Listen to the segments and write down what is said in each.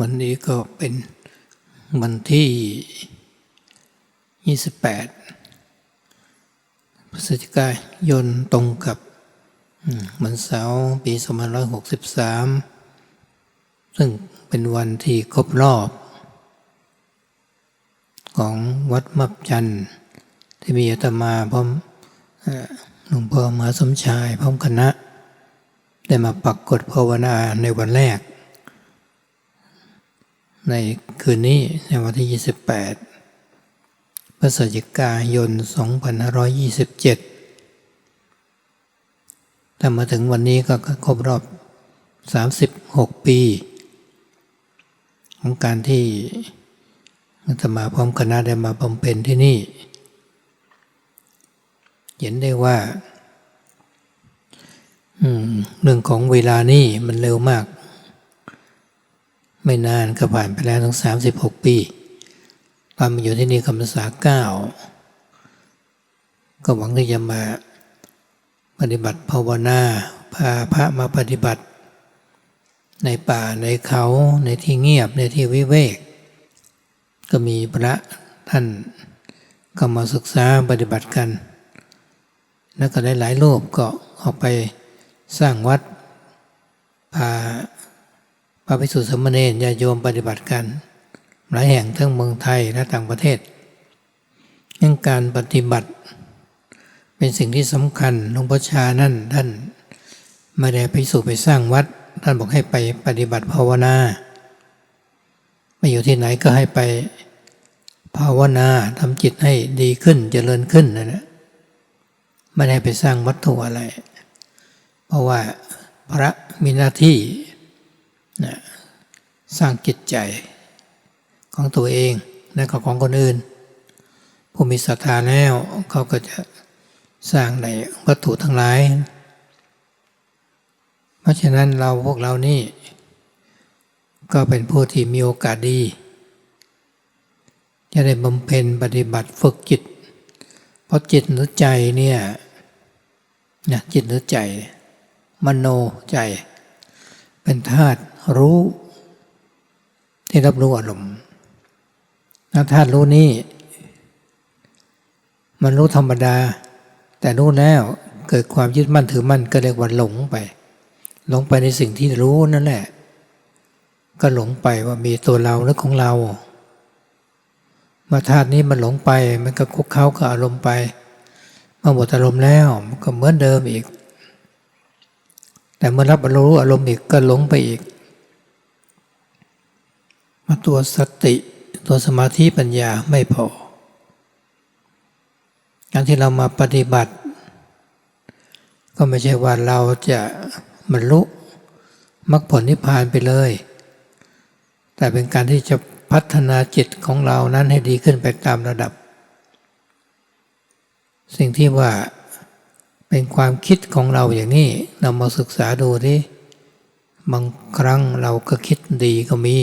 วันนี้ก็เป็นวันที่ 28 พฤศจิกายนตรงกับวันเสาร์ปี 2563 ซึ่งเป็นวันที่ครบรอบ ของวัดมับจันทร์ที่มีอาตมาพร้อมหลวงพ่อมหาสมชายพร้อมคณะ ได้มาปักกฎภาวนาในวันแรก ในคืนนี้ในวันที่ 28 พฤศจิกายน 2527 แต่มาถึงวันนี้ก็ครบรอบ 36 ปี ของการที่อาตมาพร้อมคณะได้มาบำเพ็ญที่นี่ เห็นได้ว่าเรื่องของเวลานี่มันเร็วมาก ไม่นานก็ผ่านไปแล้วทั้ง36ปีตอนมาอยู่ที่นี่คำภาษาเก้าก็หวังที่จะมาปฏิบัติภาวนาพาพระมาปฏิบัติ ในป่าในเขาในที่เงียบในที่วิเวก ก็มีพระท่านก็มาศึกษาปฏิบัติกัน แล้วก็ได้หลายรูปก็ออกไปสร้างวัดพา ระภิกษุสมณรญาโยมปฏิบัติกันหลายแห่งทั้งเมืองไทยและต่างประเทศยังการปฏิบัติ เป็นสิ่งที่สำคัญหลวงพ่อชานั่นท่านไม่ได้ไปสู่ไปสร้างวัด ท่านบอกให้ไปปฏิบัติภาวนาไปอยู่ที่ไหนก็ให้ไปภาวนาทำจิตให้ดีขึ้นเจริญขึ้นนั่นแหละไม่ได้ไปสร้างวัตถุอะไร เพราะว่าพระมีหน้าที่ นะสร้างจิตใจของตัวเองและก็ของคนอื่น ผู้มีศรัทธาแล้วเขาก็จะสร้างในวัตถุทั้งหลาย เพราะฉะนั้นเราพวกเรานี่ ก็เป็นผู้ที่มีโอกาสดี จะได้บำเพ็ญปฏิบัติฝึกจิต เพราะจิตหรือใจเนี่ยนะจิตหรือใจ มโนใจ เป็นธาตุ รู้ที่รับรู้อารมณ์ถ้าธาตุรู้นี่มันรู้ธรรมดา แต่รู้แล้วเกิดความยึดมั่นถือมั่นก็เรียกว่าหลงไป หลงไปในสิ่งที่รู้นั่นแหละ ก็หลงไปว่ามีตัวเราหรือของเรามาธาตุนี้มันหลงไป มันก็คุกเข้ากับอารมณ์ไปเมื่อหมดอารมณ์แล้วมันก็เหมือนเดิมอีก แต่เมื่อรับรู้อารมณ์อีกก็หลงไปอีก มาตัวสติตัวสมาธิปัญญาไม่พอ การที่เรามาปฏิบัติ ก็ไม่ใช่ว่าเราจะบรรลุมรรคผลนิพพานไปเลย แต่เป็นการที่จะพัฒนาจิตของเรานั้นให้ดีขึ้นไปตามระดับ สิ่งที่ว่าเป็นความคิดของเราอย่างนี้เรามาศึกษาดูที่บางครั้งเราก็คิดดีก็มี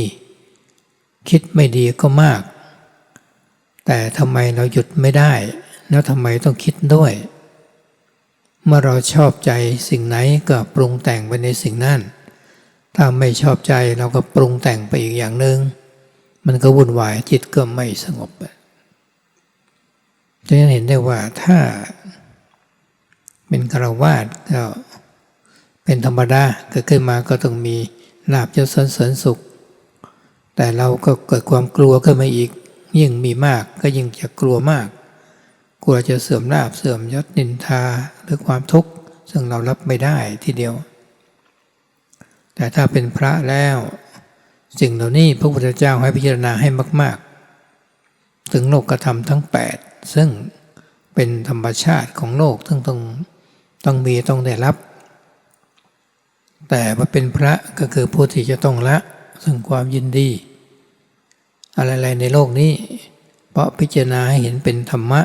คิดไม่ดีก็มาก แต่ทำไมเราหยุดไม่ได้ แล้วทำไมต้องคิดด้วย เมื่อเราชอบใจสิ่งไหนก็ปรุงแต่งไปในสิ่งนั้น ถ้าไม่ชอบใจเราก็ปรุงแต่งไปอีกอย่างหนึง่งมันก็วุ่นวายจิตก็ไม่สงบจะเห็นได้ว่าถ้าเป็นคารวาสก็เป็นธรรมดาเกิดขึ้นมาก็ต้องมีลาบยศสนเสริญสุข แต่เราก็เกิดความกลัวขึ้นมาอีก ยิ่งมีมากก็ยิ่งจะกลัวมาก กลัวจะเสื่อมลาบเสื่อมยศนินทาหรือความทุกข์ ซึ่งเรารับไม่ได้ทีเดียว แต่ถ้าเป็นพระแล้ว สิ่งเหล่านี้พระพุทธเจ้าให้พิจารณาให้มาก ๆ ถึงโลกธรรมทั้ง 8 ซึ่งเป็นธรรมชาติของโลกซึ่งต้องต้องมีต้องได้รับ แต่ว่าเป็นพระก็คือผู้ที่จะต้องละ ซึ่งความยินดี อะไรๆในโลกนี้ เพราะพิจารณาให้เห็นเป็นธรรมะ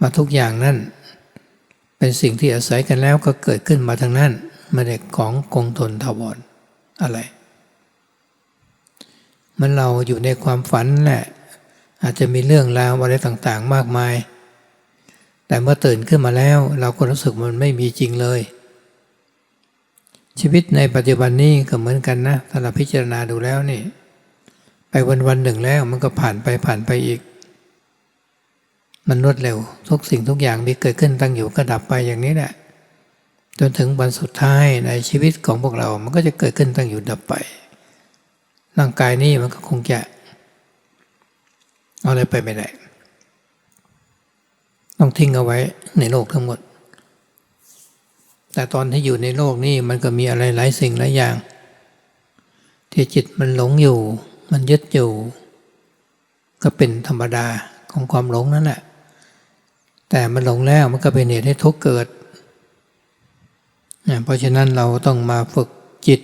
มาทุกอย่างนั่น เป็นสิ่งที่อาศัยกันแล้วก็เกิดขึ้นมาทางนั้นม่ได้ของคงทนถาวรอะไร มันเราอยู่ในความฝันแหละอาจจะมีเรื่องราวอะไรต่างๆ มากมาย แต่เมื่อตื่นขึ้นมาแล้ว เราก็รู้สึกมันไม่มีจริงเลย ชีวิตในปัจจุบันนี้ก็เหมือนกันนะถ้าเราพิจารณาดูแล้วนี่ ไปวันวันหนึ่งแล้วมันก็ผ่านไปผ่านไปอีก มันรวดเร็ว ทุกสิ่งทุกอย่างมีเกิดขึ้นตั้งอยู่ก็ดับไปอย่างนี้แหละจนถึงวันสุดท้ายในชีวิตของพวกเรา มันก็จะเกิดขึ้นตั้งอยู่ดับไป ร่างกายนี่มันก็คงจะเอาอะไรไปไม่ได้ ต้องทิ้งเอาไว้ในโลกทั้งหมด แต่ตอนที่อยู่ในโลกนี่มันก็มีอะไรหลายสิ่งหลายอย่าง ที่จิตมันหลงอยู่ มันยึดอยู่ ก็เป็นธรรมดาของความหลงนั่นแหละ แต่มันหลงแล้วมันก็เป็นเหตุให้ทุกข์เกิดนะเพราะฉะนั้นเราต้องมาฝึกจิต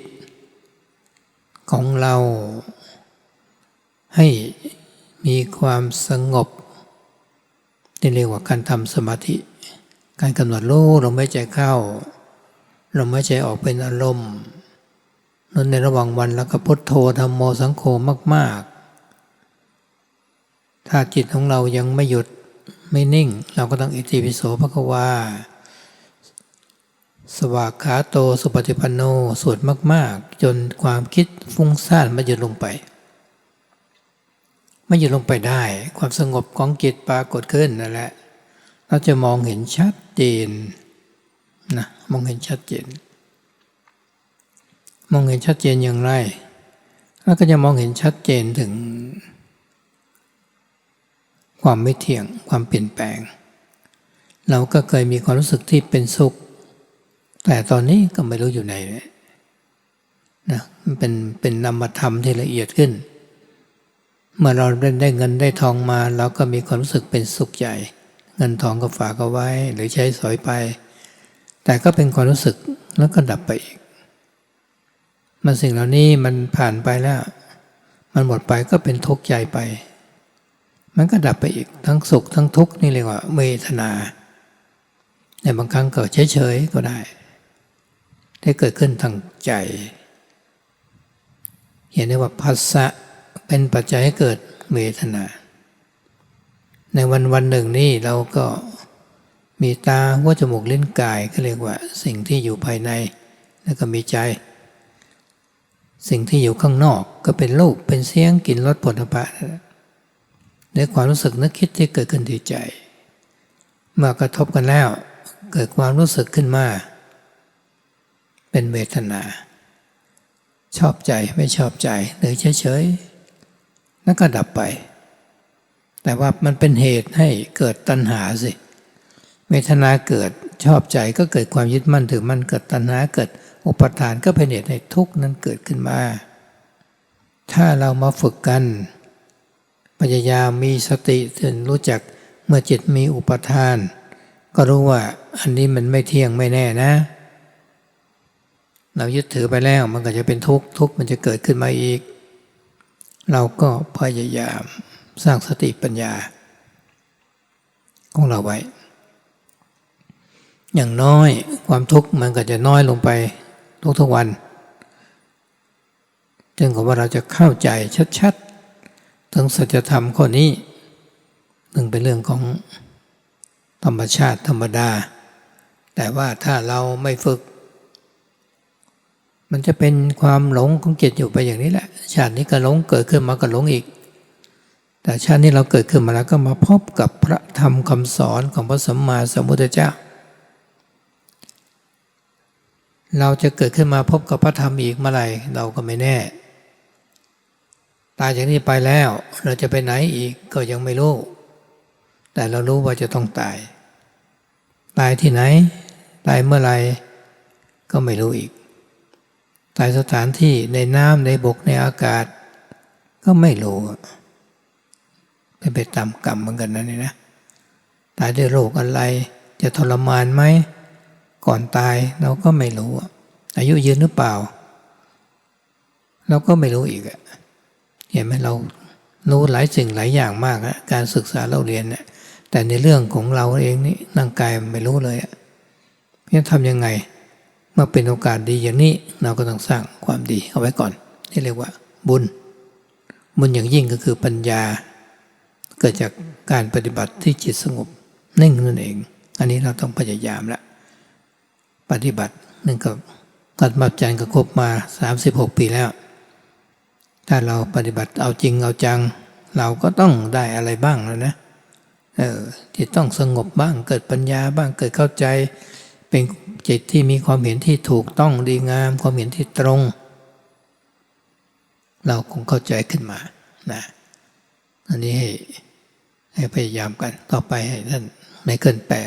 ของเราให้มีความสงบที่เรียกว่าการทำสมาธิ การกำหนดรู้ลมหายใจเข้าลมหายใจออกเป็นอารมณ์ นั่นในระหว่างวันแล้วก็พุทโธธรรมโมสังโฆมาก ๆ ถ้าจิตของเรายังไม่หยุดไม่นิ่ง เราก็ต้องอิติปิโสภควาสวากขาโตสุปฏิปันโนสวดมาก ๆ จนความคิดฟุ้งซ่านมันหยุดลงไปไม่หยุดลงไปได้ ความสงบของจิตปรากฏขึ้นนั่นแหละ เราจะมองเห็นชัดเจนนะมองเห็นชัดเจน มองเห็นชัดเจนอย่างไรเราก็จะมองเห็นชัดเจนถึง ความไม่เที่ยงความเปลี่ยนแปลง เราก็เคยมีความรู้สึกที่เป็นสุข แต่ตอนนี้ก็ไม่รู้อยู่ไหนนะมันเป็นเป็นนามธรรมที่ละเอียดขึ้น เมื่อเราได้เงินได้ทองมาเราก็มีความรู้สึกเป็นสุขใหญ่ เงินทองก็ฝากเอาไว้หรือใช้สอยไป แต่ก็เป็นความรู้สึกแล้วก็ดับไปอีก มันสิ่งเหล่านี้มันผ่านไปแล้ว มันหมดไปก็เป็นทุกข์ใจไป มันก็ดับไปอีกทั้งสุขทั้งทุกข์นี่เรียกว่าเวทนาในบางครั้งก็เฉยๆก็ได้ ที่เกิดขึ้นทางใจ เห็นได้ว่าภาษะเป็นปัจจัยให้เกิดเวทนา ในวันวันหนึ่งนี่เราก็มีตาหัวจมูกเลิ้นกายก็เรียกว่าสิ่งที่อยู่ภายใน แล้วก็มีใจ สิ่งที่อยู่ข้างนอกก็เป็นรูปเป็นเสียงกลิ่นรสผลพระในความรู้สึกนึกคิดที่เกิดขึ้นที่ใจเมื่อกระทบกันแล้ว เกิดความรู้สึกขึ้นมา เป็นเวทนา ชอบใจไม่ชอบใจหรือเฉยๆแล้วก็ดับไป แต่ว่ามันเป็นเหตุให้เกิดตัณหาสิเวทนาเกิดชอบใจก็เกิดความยึดมั่นถือมั่นเกิดตัณหาเกิด อุปทานก็เป็นเหตุให้ทุกข์นั้นเกิดขึ้นมา ถ้าเรามาฝึกกันพยายามมีสติจนรู้จักเมื่อจิตมีอุปทาน ก็รู้ว่าอันนี้มันไม่เที่ยงไม่แน่นะ เรายึดถือไปแล้วมันก็จะเป็นทุกข์ทุกข์มันจะเกิดขึ้นมาอีก เราก็พยายามสร้างสติปัญญา ของเราไว้ อย่างน้อยความทุกข์มันก็จะน้อยลงไป ทุกๆวันจนกว่าว่าเราจะเข้าใจชัดๆ ถึงสัจธรรมข้อนี้นึ่งเป็นเรื่องของธรรมชาติธรรมดา แต่ว่าถ้าเราไม่ฝึก มันจะเป็นความหลงของจิตอยู่ไปอย่างนี้แหละ ชาตินี้ก็หลงเกิดขึ้นมาก็หลงอีก แต่ชาตินี้เราเกิดขึ้นมาแล้วก็มาพบกับพระธรรมคำสอนของพระสัมมาสัมพุทธเจ้า เราจะเกิดขึ้นมาพบกับพระธรรมอีกเมื่อไหร่เราก็ไม่แน่ ตายจากนี้ไปแล้วเราจะไปไหนอีกก็ยังไม่รู้ แต่เรารู้ว่าจะต้องตาย ตายที่ไหน ตายเมื่อไหร่ก็ไม่รู้อีก ตายสถานที่ในน้ำในบกในอากาศ ก็ไม่รู้เป็นไปตามกรรมเหมือนกันนะนี่นะ ตายด้วยโรคอะไร จะทรมานไหม ก่อนตายเราก็ไม่รู้ อายุยืนหรือเปล่า เราก็ไม่รู้อีกอะเห็นไหมเรารู้หลายสิ่งหลายอย่างมากอะการศึกษาเราเรียนเนี่ยแต่ในเรื่องของเราเองนี่ร่างกายไม่รู้เลยอะเพียทำยังไงเมื่อเป็นโอกาสดีอย่างนี้เราก็ต้องสร้างความดีเอาไว้ก่อนที่เรียกว่า บุญ บุญอย่างยิ่งก็คือปัญญา เกิดจากการปฏิบัติที่จิตสงบนิ่งนั่นเอง อันนี้เราต้องพยายามละ ปฏิบัตินั่นก็กัดมับจันทร์ก็ครบมา 36 ปีแล้ว ถ้าเราปฏิบัติเอาจริงเอาจัง เราก็ต้องได้อะไรบ้างแล้วนะเออที่ต้องสงบบ้างเกิดปัญญาบ้างเกิดเข้าใจ เป็นจิตที่มีความเห็นที่ถูกต้องดีงาม ความเห็นที่ตรง เราคงเข้าใจขึ้นมานะอันนี้ให้ให้พยายามกันต่อไปให้ท่านไม่เคิลแปล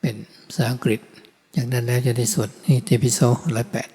เป็นภาษาอังกฤษ จากนั้นแล้วจะได้สวดนี่เทพิโซร้อยแปด